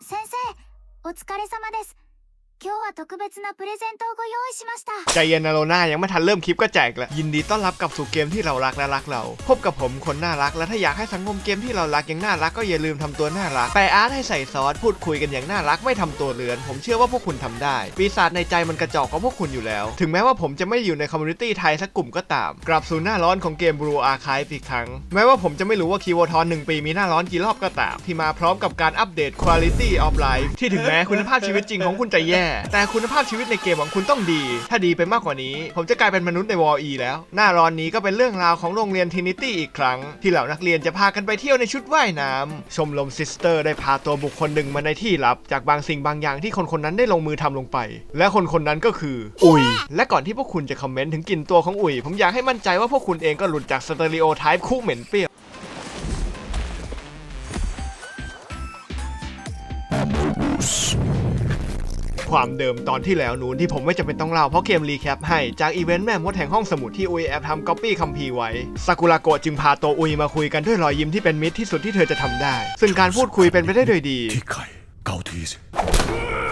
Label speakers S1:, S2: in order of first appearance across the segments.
S1: 先生お疲れ様です。今日は特別なプレゼントをご用意しました
S2: ใจเย็นนะโลน่ายังไม่ทันเริ่มคลิปก็แจกแล้วยินดีต้อนรับกลับสู่เกมที่เรารักและรักเรา พบกับผมคนน่ารัก และถ้าอยากให้สังคมเกมที่เรารักยังน่ารักก็อย่าลืมทำตัวน่ารักแปลอาร์ตให้ใส่ซอสพูดคุยกันอย่างน่ารักไม่ทำตัวเลือน ผมเชื่อว่าพวกคุณทำได้ ปีศาจในใจมันกระจอกของพวกคุณอยู่แล้ว ถึงแม้ว่าผมจะไม่ได้อยู่ในคอมมูนิตี้ไทยสักกลุ่มก็ตาม กลับสู่หน้าร้อนของเกม Blue Archive อีกครั้ง แม้ว่าผมจะไม่รู้ว่าคีโวทอนหนึ่งปีมีหน้าร้อนกี่รอบก็ตาม ที่มาพร้อมกับการอัปเดต Quality of Life ที่ถึงแม้คุณภาพชีวิตจริงของคุณจะแย่ แต่คุณภาพชีวิตในเกมของคุณต้องดี ถ้าดีไปมากกว่านี้ ผมจะกลายเป็นมนุษย์ในวอลีแล้ว หน้าร้อนนี้ก็เป็นเรื่องราวของโรงเรียนทินิตี้อีกครั้ง ที่เหล่านักเรียนจะพากันไปเที่ยวในชุดว่ายน้ำชมรมซิสเตอร์ได้พาตัวบุคคลหนึ่งมาในที่ลับ จากบางสิ่งบางอย่างที่คนคนนั้นได้ลงมือทำลงไป และคนคนนั้นก็คือ อุยและก่อนที่พวกคุณจะคอมเมนต์ถึงกลิ่นตัวของอุยผมอยากให้มั่นใจว่าพวกคุณเองก็หลุดจากสเตอริโอไทป์คู่เหม็นเปรี้ยว ความเดิมตอนที่แล้วนู้นที่ผมไม่จำเป็นต้องเล่าเพราะเกมรีแคปให้จากอีเวนต์แม่มดแห่งห้องสมุดที่อุยแอบทำก๊อปปี้คัมภีร์ไว้ซากุระโกะจึงพาโตอุยมาคุยกันด้วยรอยยิ้มที่เป็นมิตรที่สุดที่เธอจะทำได้ ซึ่งการพูดคุยเป็นไปได้ด้วยดี
S3: ที่ใครเกาทีส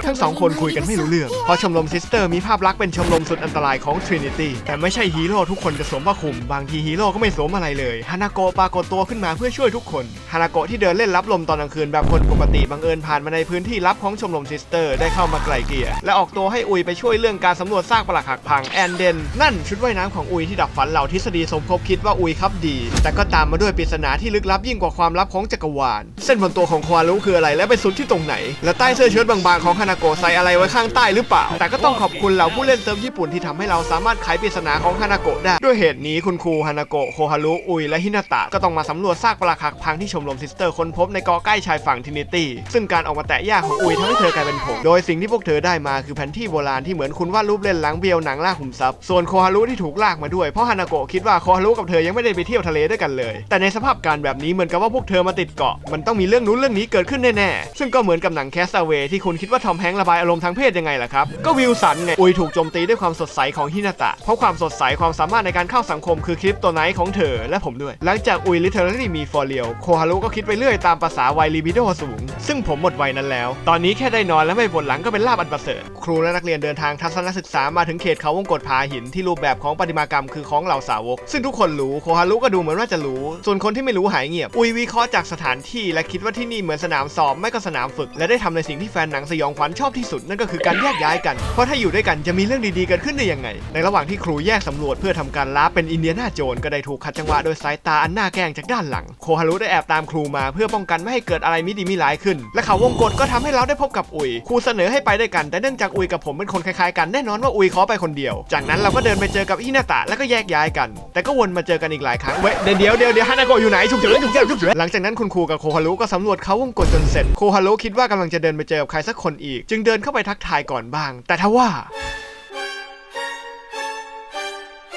S2: ทั้งสองคนคุยกันไม่รู้เรื่อง เพราะชมรมซิสเตอร์มีภาพลักษณ์เป็นชมรมสุดอันตรายของ Trinity แต่ไม่ใช่ฮีโร่ทุกคนจะสวมผ้าคลุม บางทีฮีโร่ก็ไม่สวมอะไรเลย ฮานาโกะปรากฏตัวขึ้นมาเพื่อช่วยทุกคนฮานาโกะที่เดินเล่นรับลมตอนกลางคืนแบบคนปกติบังเอิญผ่านมาในพื้นที่ลับของชมรมซิสเตอร์ได้เข้ามาไกลเกลี่ยและออกตัวให้อุยไปช่วยเรื่องการสำรวจซากปรักหักพังแอนเดนนั่นชุดว่ายน้ำของอุยที่ดับฝันเหล่าทฤษฎีสมคบคิดว่าอุยครับดี แต่ก็ตามมาด้วยปริศนาที่ลึกลับยิ่งกว่าความลับของจักรวาล เส้นบนตัวของควารุคืออะไรและไปสุดที่ตรงไหน และใต้เสื้อเชิ้ตบางๆของฮานาโกะใส่อะไรไว้ข้างใต้หรือเปล่า แต่ก็ต้องขอบคุณเหล่าผู้เล่นเซิร์ฟญี่ปุ่นที่ทำให้เราสามารถไขปริศนาของฮานาโกะได้ ด้วยเหตุนี้คุณครูฮานาโกะโคฮารุอุยและฮินาตะก็ต้องมาสำรวจซากปรักหักพังที่ชมรมซิสเตอร์ค้นพบในเกาะใกล้ชายฝั่งทินิตี้ ซึ่งการออกมาแตะยากของอุยทำให้เธอกลายเป็นผงโดยสิ่งที่พวกเธอได้มาคือแผนที่โบราณที่เหมือนคุณวาดรูปเล่นหลังเบียวหนังล่าขุมทรัพย์ส่วนโคฮารุที่ถูกลากมาด้วยเพราะฮานาโกะคิดว่าโคฮารุกับเธอยังไม่ได้ไปเที่ยวทะเลด้วยกันเลย แต่ในสภาพการแบบนี้เหมือนกับว่าพวกเธอมาติดเกาะมันต้องมีเรื่องนู้นเรื่องนี้เกิดขึ้นแน่ๆซึ่งก็เหมือนกับหนังแคสเวที่คุณคิดว่าทอมฮงค์ระบายอารมณ์ทางเพศยังไงล่ะครับ ก็วิลสันไงอุยถูกโจมตีด้วยความสดใสของฮินาตะ เพราะความสดใสความสามารถในการเข้าสังคมคือคลิปตัวไนท์ของเธอและผมด้วย หลังจากอุยลิเทอรี่มีฟอร์เรียวโคฮารุก็คิดไปเรื่อยตามภาษาวัยลิบิโดสูง ซึ่งผมหมดวัยนั้นแล้ว ตอนนี้แค่ได้นอนและไม่ปวดหลังก็เป็นลาบอันประเสริฐครูและนักเรียนเดินทางทัศนศึกษามาถึงเขตเขาวงกตผาหินที่รูปแบบของประติมากรรมคือของเหล่าสาวก ซึ่งทุกคนรู้โคฮารุก็ดูเหมือนว่าจะรู้ ส่วนคนที่ไม่รู้หายเงียบ อุยวิเคราะห์จากสถานที่และคิดว่าที่นี่เหมือนสนามสอบไม่ก็สนามฝึก และได้ทำในสิ่งที่แฟนหนังสยองขวัญชอบที่สุดนั่นก็คือการแยกย้ายกัน เพราะถ้าอยู่ด้วยกันจะมีเรื่องดีๆเกิดขึ้นได้ยังไง ในระหว่างที่ครูแยกสำรวจเพื่อทำการล้าเป็นอินเดียนาโจนก็ได้ถูกขัดจังหวะโดยสายตาอันน่าแกล้งจากด้านหลัง โคฮารุได้แอบตามครูมาเพื่อป้องกันไม่ให้เกิดอะไรมิดีมิร้ายขึ้น และเขาวงกฏก็ทำให้เราได้พบกับอุยครูเสนอให้ไปด้วยกัน แต่เนื่องจากอุยกับผมเป็นคนคล้ายๆกันแน่นอนว่าอุยขอไปคนเดียว จากนั้นเราก็เดินไปเจอกับฮินาตะแล้วก็แยกย้ายกัน แต่ก็วนมาเจอกันอีกหลายครั้งเว้ยเดี๋ยวเดี๋ยวเดี๋ยวฮานาโกะอยู่ไหนฉุกเฉินฉุกเฉินฉุกเฉินหลังจากนั้นคุณครูกับโคฮารุก็สำรวจเขาวงกฏจนเสร็จโคฮารุคิดว่ากำลังจะเดินไปเจอกับใครสักคนอีกจึงเดินเข้าไปทักทายก่อนบ้าง แต่ทว่า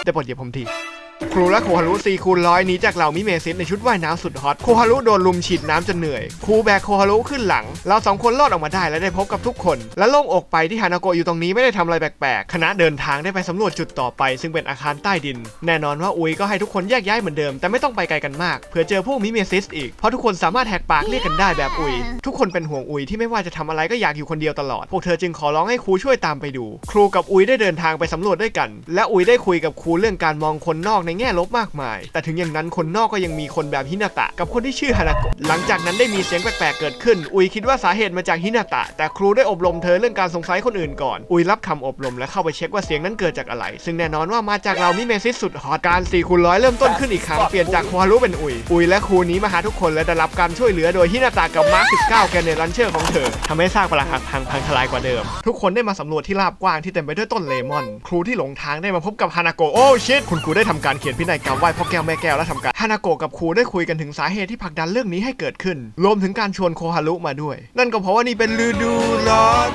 S2: แต่ปลดเหยียบผมที ครูและโคฮารุซีคูณร้อยนี้จากเหล่ามิเมซิสในชุดว่ายน้ำสุดฮอต โคฮารุโดนลุมฉีดน้ำจนเหนื่อย ครูแบกโคฮารุขึ้นหลัง เราสองคนรอดออกมาได้และได้พบกับทุกคน และโล่งอกไปที่ฮานาโกะอยู่ตรงนี้ไม่ได้ทำอะไรแปลกๆ คณะเดินทางได้ไปสำรวจจุดต่อไป ซึ่งเป็นอาคารใต้ดิน แน่นอนว่าอุยก็ให้ทุกคนแยกย้ายเหมือนเดิม แต่ไม่ต้องไปไกลกันมากเผื่อเจอพวกมิเมซิสอีก เพราะทุกคนสามารถแหกปากเรียกกันได้แบบอุย ทุกคนเป็นห่วงอุยที่ไม่ว่าจะทำอะไรก็อยากอยู่คนเดียวตลอด พวกเธอจึงขอร้องให้ครูช่วยตามไปดู ครูกับอุยได้เดินทางไปสำรวจด้วยกัน และอุยได้คุยกับครูเรื่องการมองคนนอกในแง่ลบมากมาย แต่ถึงอย่างนั้นคนนอกก็ยังมีคนแบบฮินาตะ กับคนที่ชื่อฮานาโกะหลังจากนั้นได้มีเสียงแปลกๆเกิดขึ้น อุยคิดว่าสาเหตุมาจากฮินาตะ แต่ครูได้อบรมเธอเรื่องการสงสัยคนอื่นก่อน อุยรับคำอบรมและเข้าไปเช็คว่าเสียงนั้นเกิดจากอะไร ซึ่งแน่นอนว่ามาจากเรามิเมซิสสุดฮอตการ4คูณร้อยเริ่มต้นขึ้นอีกครั้งเปลี่ยนจากคฮารุเป็นอุยอุยและครูนี้มาหาทุกคนและได้รับการช่วยเหลือโดยฮินาตะกับมาร์ค19แกนเนรันเชอร์ของเธอทำให้สร้างปรักหักพังพังทลายกว่าเดิม ทุกคนได้มาสำรวจที่ราบกว้างที่เต็มไปด้วยต้นเลมอน ครูที่หลงทางได้มาพบกับฮานาโกโอ้ชิตคุณครูได้ทำการเขียนพินัยกรรมไหว้พ่อแก้วแม่แก้วและทำการฮานาโกะกับครูได้คุยกันถึงสาเหตุที่ผลักดันเรื่องนี้ให้เกิดขึ้น รวมถึงการชวนโคฮารุมาด้วย นั่นก็เพราะว่านี่เป็นฤดูร้อน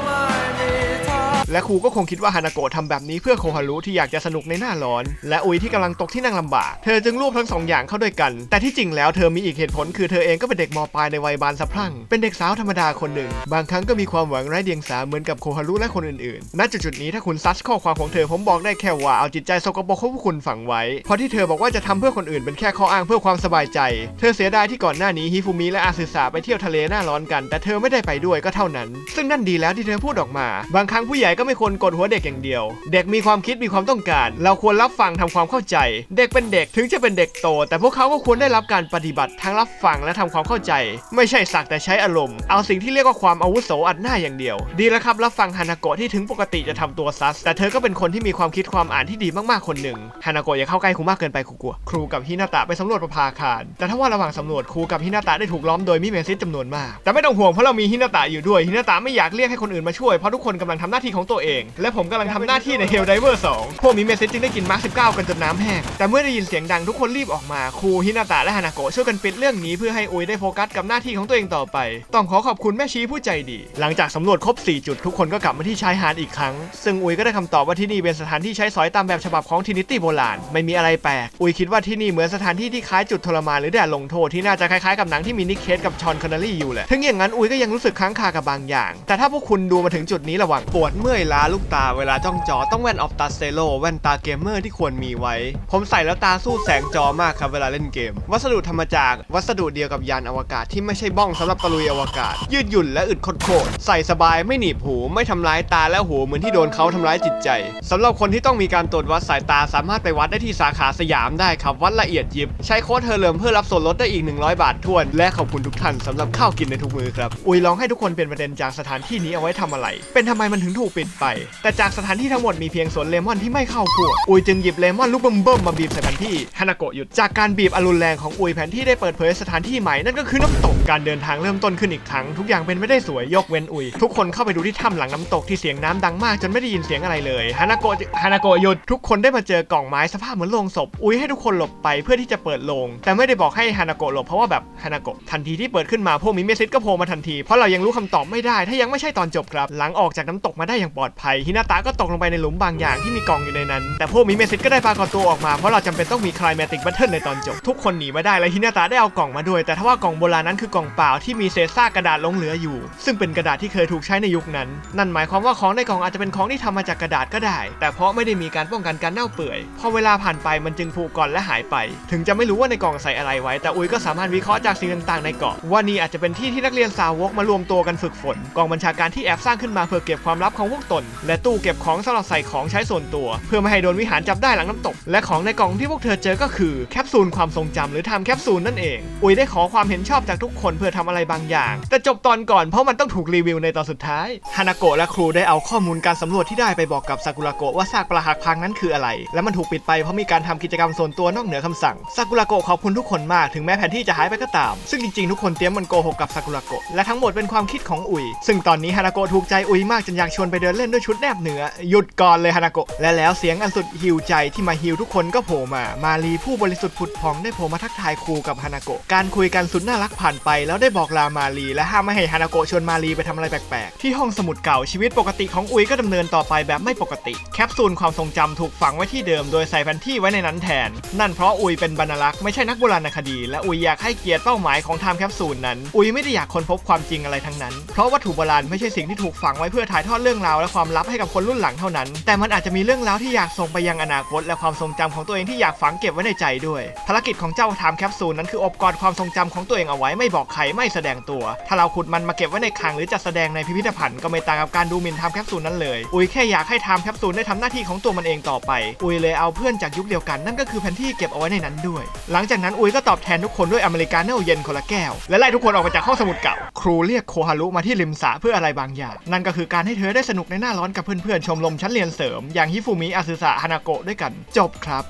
S2: และครูก็คงคิดว่าฮานาโกะทำแบบนี้เพื่อโคฮารุที่อยากจะสนุกในหน้าร้อน และอุยที่กำลังตกที่นั่งลำบาก เธอจึงรวบทั้งสองอย่างเข้าด้วยกัน แต่ที่จริงแล้วเธอมีอีกเหตุผลคือเธอเองก็เป็นเด็กมปลายในวัยบานสะพรั่ง เป็นเด็กสาวธรรมดาคนหนึ่ง บางครั้งก็มีความหวังไร้เดียงสาเหมือนกับโคฮารุและคนอื่นๆ ณ จุดๆนี้ถ้าคุณซัดข้อความของเธอผมบอกได้แค่ว่าเอาจิตใจสกปรกของพวกคุณฝังไว้ เพราะที่เธอบอกว่าจะทำเพื่อคนอื่นเป็นแค่ข้ออ้างเพื่อความสบายใจ เธอเสียดายที่ก่อนหน้านี้ฮิฟูมิและอาซึสะไปเที่ยวทะเลหน้าร้อนกัน แต่เธอไม่ได้ไปด้วยก็เท่านั้น ซึ่งนั่นดีแล้วที่เธอพูดออกมา บางครั้งผู้ใหญ่ก็ไม่ควรกดหัวเด็กอย่างเดียว เด็กมีความคิดมีความต้องการ เราควรรับฟังทำความเข้าใจ เด็กเป็นเด็กถึงจะเป็นเด็กโต แต่พวกเขาก็ควรได้รับการปฏิบัติทั้งรับฟังและทำความเข้าใจ ไม่ใช่สักแต่ใช้อารมณ์ เอาสิ่งที่เรียกว่าความอาวุโสอัดหน้าอย่างเดียว ดีแล้วครับรับฟังฮานาโกะที่ถึงปกติจะทำตัวซัส แต่เธอก็เป็นคนที่มีความคิดความอ่านที่ดีมากๆคนหนึ่งฮานาโกะอย่าเข้าใกล้ครูมากเกินไปครูกลัว ครูกับฮินาตะไปสำรวจประภาคาร แต่ถ้าว่าระหว่างสำรวจครูกับฮินาตะได้ถูกล้อมโดยมิเมซิสจำนวนมาก แต่ไม่ต้องห่วงเพราะเรามีฮินาตะอยู่ด้วยฮินาตะไม่อยากเรียกให้คนอื่นมาช่วยเพราะทุกคนกำลังทำหน้าที่ของตัวเอง และผมกำลังทำหน้าที่ในเฮลไดเวอร์2พวกมิเมซิสจึงได้กินมาร์ค19 กันจนน้ำแห้ง แต่เมื่อได้ยินเสียงดังทุกคนรีบออกมา ครูฮินาตะและฮานาโกะช่วยกันปิดเรื่องนี้เพื่อให้อุยได้โฟกัสกับหน้าที่ของตัวเองต่อไป ต้องขอขอบคุณแม่ชีผู้ใจดี หลังจากสำรวจครบ 4 จุดทุกคนก็กลับมาที่ชายหาดอีกครั้ง ซึ่งอุยก็ได้คำตอบว่าที่นี่เป็นสถานที่ใช้สอยตามแบบฉบับของทินิตี้โบราณ ไม่มีอะไรแปลก อุยคิดว่าที่นี่เหมือนสถานที่ที่คล้ายจุดทรมานหรือแดดลงโทษที่น่าจะคล้ายๆกับหนังที่มีนิกเคสกับชอนคอนเนลลี่อยู่แหละถึงอย่างนั้นอุยก็ยังรู้สึกค้างคากับบางอย่าง แต่ถ้าพวกคุณดูมาถึงจุดนี้ระหว่างปวดเมื่อื่อยล้าลูกตาเวลาจ้องจอต้องแว่นออฟตาเซโลแว่นตาเกมเมอร์ที่ควรมีไว้ ผมใส่แล้วตาสู้แสงจอมากครับเวลาเล่นเกม วัสดุทำมจากวัสดุเดียวกับยานอวกาศที่ไม่ใช่บ้องสำหรับตะลุยอวกาศ ยืดหยุ่นและอึดโคตรใส่สบายไม่หนีบหูไม่ทำร้ายตาและหูเหมือนที่โดนเขาทำร้ายจิตใจสำหรับคนที่ต้องมีการตรวจวัดสายตาสามารถไปวัดได้ที่สาขาสยามได้ครับวัดละเอียดยิบ ใช้โค้ดเธอเลิมเพื่อรับส่วนลดได้อีก 100 บาททวน และขอบคุณทุกท่านสำหรับข้าวกินในทุกมือครับอุยลองให้ทุกคนเป็นประเด็นจากสถานที่นี้เอาไว้ทำอะไร เป็นทำไมมันถึงถูกปิดไป แต่จากสถานที่ทั้งหมดมีเพียงสวนเลมอนที่ไม่เข้าพวก อุยจึงหยิบเลมอนลูกเบิ่มๆมาบีบใส่แผนที่ฮานาโกะหยุดจากการบีบอรุนแรงของอุยแผนที่ได้เปิดเผยสถานที่ใหม่นั่นก็คือน้ำตกการเดินทางเริ่มต้นขึ้นอีกครั้งทุกอย่างเป็นไม่ได้สวยยกเว้นอุย ทุกคนเข้าไปดูที่ถ้ำหลังน้ำตกที่เสียงน้ำดังมากจนไม่ได้ยินเสียงอะไรเลยฮานาโกะฮานาโกะหยุดทุกคนได้มาเจอกล่องไม้สภาพเหมือนโลงศพอุยให้ทุกคนหลบไปเพื่อที่จะเปิดโลง แต่ไม่ได้บอกให้ฮานาโกะหลบเพราะว่าแบบฮานาโกะทันทีที่เปิดขึ้นมาพวกมิเมซิสก็โผล่มาทันทีเพราะเรายังรู้คำตอบไม่ได้ ถ้ายังไม่ใช่ตอนจบครับ หลังออกจากน้ำตกมาได้อย่างปลอดภัยฮินาตะก็ตกลงไปในหลุมบางอย่างที่มีกล่องอยู่ในนั้น แต่พวกมิเมซิสก็ได้ปรากฏตัวออกมา เพราะเราจำเป็นต้องมีคลายแมติกบัตเทิลในตอนจบ ทุกคนหนีมาได้และฮินาตะได้เอากล่องมาด้วย แต่ถ้าว่ากล่องโบราณนั้นคือกล่องเปล่าที่มีเศษซากกระดาษหลงเหลืออยู่ ซึ่งเป็นกระดาษที่เคยถูกใช้ในยุคนั้น นั่นหมายความว่าของในกล่องอาจจะเป็นของที่ทำมาจากกระดาษก็ได้ แต่เพราะไม่ได้มีการป้องกันการเน่าเปื่อย พอเวลาผ่านไปมันจึงผุก่อนและหายไป ถึงจะไม่รู้ว่าในกล่องใส่อะไรไว้ แต่อุยก็สามารถวิเคราะห์จากสิ่งต่างๆในเกาะว่านี่อาจจะเป็นที่ที่นักเรียนสาวกมารวมตัวกันฝึกฝนกองบัญชาการที่แอบสร้างขึ้นมาเพื่อเก็บความลับของพวกตน และตู้เก็บของสำหรับใส่ของใช้ส่วนตัว เพื่อไม่ให้โดนวิหารจับได้หลังน้ำตก และของในกล่องที่พวกเธอเจอก็คือแคปซูลความทรงจำหรือทม์แคปซูลนั่นเอง อุยได้ขอความเห็นชอบจากทุกคนเพื่อทำอะไรบางอย่าง แต่จบตอนก่อนเพราะมันต้องถูกรีวิวในตอนสุดท้ายฮานาโกะและครูได้เอาข้อมูลการสำรวจที่ได้ไปบอกกับซากุระโกะว่าซากปลาหักพังนั้นคืออะไร และมันถูกปิดไปเพราะมีการทำกิจกรรมส่วนตัวนอกเหนือคำสั่งซากุระโกะขอบคุณทุกคนมากถึงแม้แผนที่จะหายไปก็ตาม ซึ่งจริงๆทุกคนเตรียมมันโกหกกับซากุระโกะและทั้งหมดเป็นความคิดของอุยซึ่งตอนนี้ฮานาโกะถูกใจอุยมากจนอยากชวนไปเดินเล่นด้วยชุดแนบเหนือ หยุดก่อนเลยฮานาโกะและแล้วเสียงอันสุดฮิวใจที่มาฮิวทุกคนก็โผล่มา มารีผู้บริสุทธิ์ผุดพองได้โผล่มาทักทายครูกับฮานาโกะการคุยกันสุดน่ารักผ่านไป แล้วได้บอกลามารีและห้ามไม่ให้ฮานาโกะชวนมารีไปทำอะไรแปลกๆ ที่ห้องสมุดเก่าชีวิตปกติของอุยก็ดำเนินต่อไปแบบไม่ปกติ แคปซูลความทรงจำถูกฝังไว้ที่เดิม โดยใส่แผนที่ไว้ในนั้นแทน นั่นเพราะอุยเป็นบรรณารักษ์ไม่ใช่นักโบราณคดี และอุยอยากให้เกียรติเป้าหมายของไทม์แคปซูลนั้นอุยไม่ได้อยากค้นพบความจริงอะไรทั้งนั้น เพราะวัตถุโบราณไม่ใช่สิ่งที่ถูกฝังไว้เพื่อถ่ายทอดเรื่องราวและความลับให้กับคนรุ่นหลังเท่านั้น แต่มันอาจจะมีเรื่องราวที่อยากส่งไปยังอนาคต และความทรงจำของตัวเองที่อยากฝังเก็บไว้ในใจด้วย ภารกิจของเจ้าไทม์แคปซูลนั้นคืออบกอดความทรงจำของตัวเองเอาไว้ไม่บอกใครไม่แสดงตัว ถ้าเราขุดมันมาเก็บไว้ในคลังหรือจัดแสดงในพิพิธภัณฑ์ก็ไม่ต่างกับการดูหมิ่นไทม์แคปซูลนั้นเลย อุยแค่อยากให้ไทม์แคปซูลได้ทำหน้าที่ของตัวมันเองต่อไป อุยเลยเอาเพื่อนจากยุคเดียวกันนั่นก็คือแผนที่เก็บเอาไว้ในนั้นด้วย หลังจากนั้นอุยก็ตอบแทนทุกคนด้วยอเมริกาโน่เย็นคนละแก้วและไล่ทุกคนออกมาจากห้องสมุดเก่า ครูเรียกโคฮารุมาที่ริมสระเพื่ออะไรบางอย่าง นั่นก็คือการให้เธอได้สนุกในหน้าร้อนกับเพื่อนๆชมรมชั้นเรียนเสริม อย่างฮิฟูมิอาซึสะฮานาโกะด้วยกัน จบครับ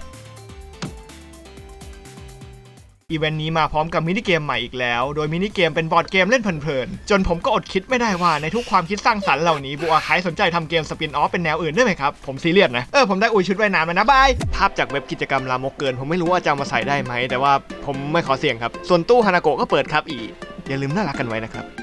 S2: อีเวนต์นี้มาพร้อมกับมินิเกมใหม่อีกแล้ว โดยมินิเกมเป็นบอร์ดเกมเล่นเพลินๆ จนผมก็อดคิดไม่ได้ว่าในทุกความคิดสร้างสรรค์เหล่านี้บัวคายสนใจทำเกมสปินออฟเป็นแนวอื่นด้วยไหมครับ ผมซีเรียสนะ เออผมได้อุยชุดว่ายน้ำแล้วนะบาย ภาพจากเว็บกิจกรรมลามกเกิน ผมไม่รู้ว่าจะมาใส่ได้ไหม แต่ว่าผมไม่ขอเสี่ยงครับ ส่วนตู้ฮานาโกะก็เปิดครับอีกอย่าลืมน่ารักกันไว้นะครับ